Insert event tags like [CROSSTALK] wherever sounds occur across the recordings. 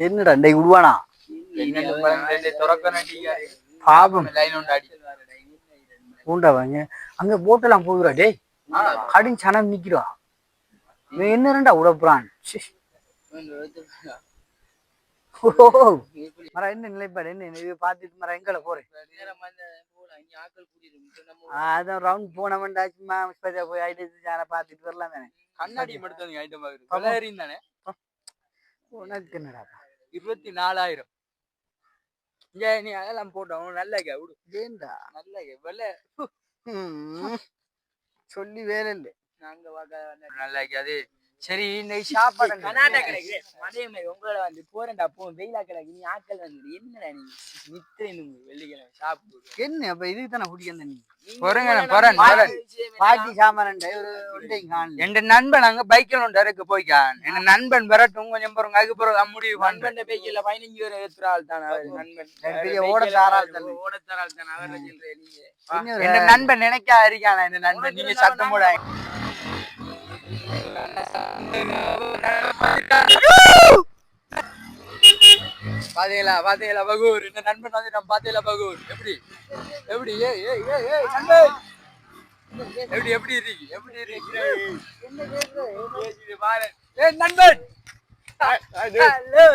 என்னடா டேய் விடுவானா? பாபம் பூண்டா வாங்க. அங்க போட்டெல்லாம் போகுதுடா டேய். கடின் சனம் நிக்கிறா என்ன ரெண்டா உடப்புறான் மர என்ன நிலைப்பாடு என்ன? இது பார்த்துட்டு மர எங்களை போறேன் அதான் ரவுண்ட் போனவன்டா சும்மா மிஸ்பதியா போய் ஐடியா பார்த்துட்டு வரலாம். தானே கண்ணாடி மட்டும் ஐட்டம் உனக்கு என்னடா இருபத்தி நாலாயிரம். இங்க நீ அதெல்லாம் போட்டோம் நல்ல விடு ஏண்டா? நல்ல ம். சொல்லி வேலை இல்லை. நாங்க நல்ல அது. சரி இன்னைக்கு சாப்பாடு [LAUGHS] கர்நாடக கிடக்கு அதே மாதிரி உங்களை வந்து போறேன்டா போ வெயிலா கிடக்கு. நீ ஆட்கள் வந்து என்னடா நீ? நித்திரை வெள்ளிக்கிழமை சாப்பிடு என்ன அப்ப இதுக்கு தானே குடிக்க நீ. பாட்டி சாமான் என் நண்பன் அங்க பைக்கில் ஒன்று இருக்கு போய்க்கான். என் நண்பன் வரட்டும். கொஞ்சம் பொறுங்க அதுக்கு பிறகு முடிவு நண்பன் பைக்கில் பதினஞ்சு பேர் ஏத்துற ஆள் தான் நண்பன். பெரிய ஓடத்தார ஆள் தானே. ஓடத்தார ஆள் தான். அவரை என் நண்பன் நினைக்கா இருக்கானா இந்த நண்பன். நீங்க சத்தம் போட பாத்தீங்களா பாத்தீங்களா பகூர்? இந்த நண்பன் வந்து நம்ம பாத்தீங்களா பகூர்? எப்படி? எப்படி? ஏய் ஏய் ஏய் ஏய் நண்பன் எப்படி எப்படி இருக்கு எப்படி இருக்கு பாரு. ஏய் நண்பன்! Hello.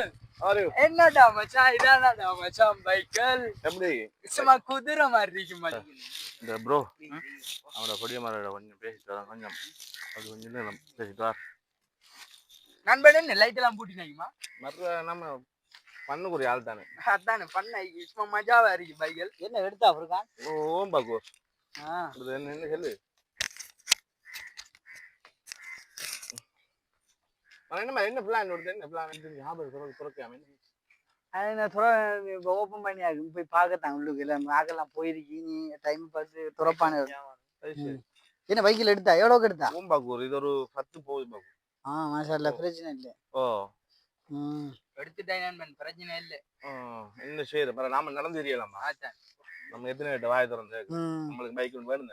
என்னடா மச்சான் இதானடா மச்சான் பைக்கல் எப்படி? சும்மா குதிரை மாதிரி இருக்கு மச்சான் இந்த ப்ரோ அவனோட கொடிய மரம் கொஞ்சம் பேசிட்டு வரேன் கொஞ்சம். அது கொஞ்சம் நேரம் பேசிட்டு வர நண்பன் என்ன லைட் எல்லாம் பூட்டினாங்கம்மா மற்ற நம்ம பண்ணுக்குரிய ஆள் தானே. அதானே பண்ண சும்மா மஜாவா இருக்கு பைக்கல் என்ன எடுத்தா அவருக்கான் ஓம் பாக்கு இது என்ன சொல்லு? என்ன என்ன பிளான் வருது? என்ன பிளான் ஞாபகம் அது நான் துற ஓப்பன் பண்ணி ஆகும் போய் பார்க்கத்தான் உள்ளுக்கு இல்லை ஆகெல்லாம் போயிருக்கி நீ டைம் பார்த்து துறப்பான. என்ன பைக்கில் எடுத்தா? எவ்வளோக்கு எடுத்தா? ஓம் பாக்கூர் இது ஒரு பத்து போகுது பாக்கு ஆ மாஷா பிரச்சனை இல்லை. ஓ. ம். எடுத்துட்டேன் பிரச்சனை இல்ல. என்ன செய்யுது பரவாயில்ல நாம நடந்து தெரியலாமா? ஆச்சான். நம்ம எத்தனை கிட்ட வாய திறந்து நம்மளுக்கு பைக் ஒன்று வேணும்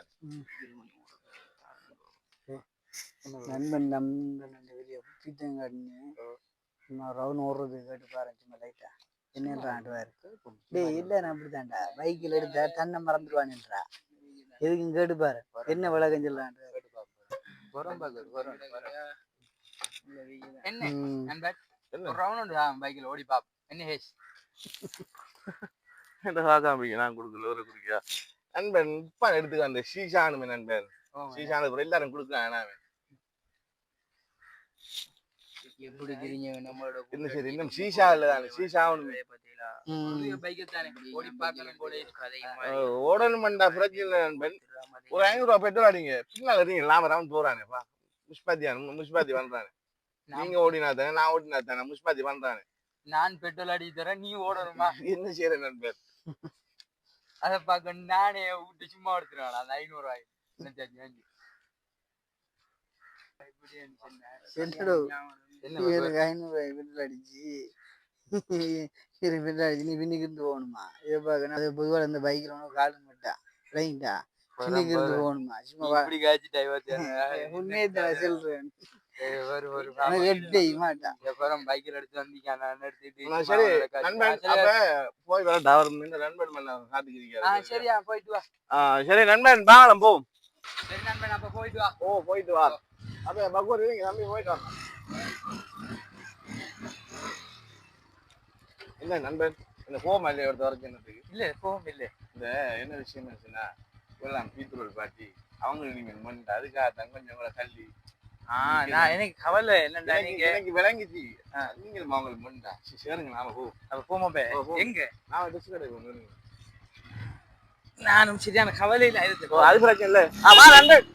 நண்பன் நண்பன். வெளியே பீத்தங்காடின்னு சும்மா ரவுன் ஓடுறது கேட்டு பாரு சும்மா லைட்டா என்னன்றான்டா இருக்கு? டேய் இல்லை நான் அப்படித்தான்டா. பைக்கில் எடுத்தா தன்னை மறந்துடுவான்ன்றா எதுக்கும் கேட்டு பாரு. என்ன விளக்கம் சொல்றான்டா. வரும் பகல் வரும் என்ன? ம். நண்பன் என்ன? ஒரு ரவுண்ட் பைக்கில் ஓடி பாப் என்ன ஹேஷ்? நான் கொடுக்கல ஒரு குடிக்கா. நண்பன் இப்ப எடுத்துக்க அந்த ஷீஷானுமே நண்பன். அப்புறம் எல்லாரும் கொடுக்கலாம் எப்படி தெரிஞ்ச நம்மளோட என்ன சரி இன்னும் ஷீஷா இல்ல தானே ஷீஷா பாத்தீங்களா ம். பைக்கு தானே ஓடி பார்க்கணும் போல இருக்கு ஓடணுமெண்டா பிரச்சனை இல்லை நண்பன் ஒரு ஐநூறு ரூபா பெட்ரோல் அடிங்க. பின்னால இருங்க லாம ரவுண்ட் போறானேப்பா முஷ்பாத்தி முஷ்பாத்தி பண்றானே நீங்க ஓடினா தானே நான் ஓடினா தானே முஷ்பாத்தி பண்றானே நான் பெட்ரோல் அடி தரேன் நீ ஓடணுமா? என்ன செய்யற நண்பன் அதை பார்க்க நானே விட்டு சும்மா எடுத்துருவேன் அந்த ஐநூறு ரூபாய். என்னடோ? எனக்கு ஐநூறு பில்லு அடிச்சு. சரி பில்லு அடிச்சு நீ பின்னுக்கு இருந்து போகணுமா? இதை பார்க்கணும் அது பொதுவாக இந்த பைக்கில் ஒன்றும் காலு மாட்டா ரைட்டா பின்னுக்கு இருந்து போகணுமா? சும்மா உண்மையை தான் [LAUGHS] சொல்றேன். சரி நண்பன் பாங்கலாம் போவோம் சரி நண்பன் அப்ப போயிட்டு வா. ஓ போயிட்டு வா. அப்ப பகவத் இருங்க தம்பி போயிட்டு என்ன நண்பன்? இந்த கோவம் இல்லையா ஒருத்த வரைக்கும் என்னத்துக்கு? இல்ல போகும் இல்ல. இந்த என்ன விஷயம் இருந்துச்சுன்னா இவெல்லாம் பீத்துரோல் பாட்டி அவங்க நீங்க மண்ட அதுக்காக தான் கொஞ்சம் கூட தள்ளி நான் எனக்கு கவலை என்னடா நீங்க? எனக்கு விளங்கிச்சு. நீங்கள் அவங்களுக்கு மண்டா சரி, சரிங்க நாம போ. அப்ப போமா பே. எங்க? நாம ட்ரெஸ் கடை நானும் சரியான கவலையில இருக்கு அது பிரச்சனை இல்ல. ஆ வா நண்பன்.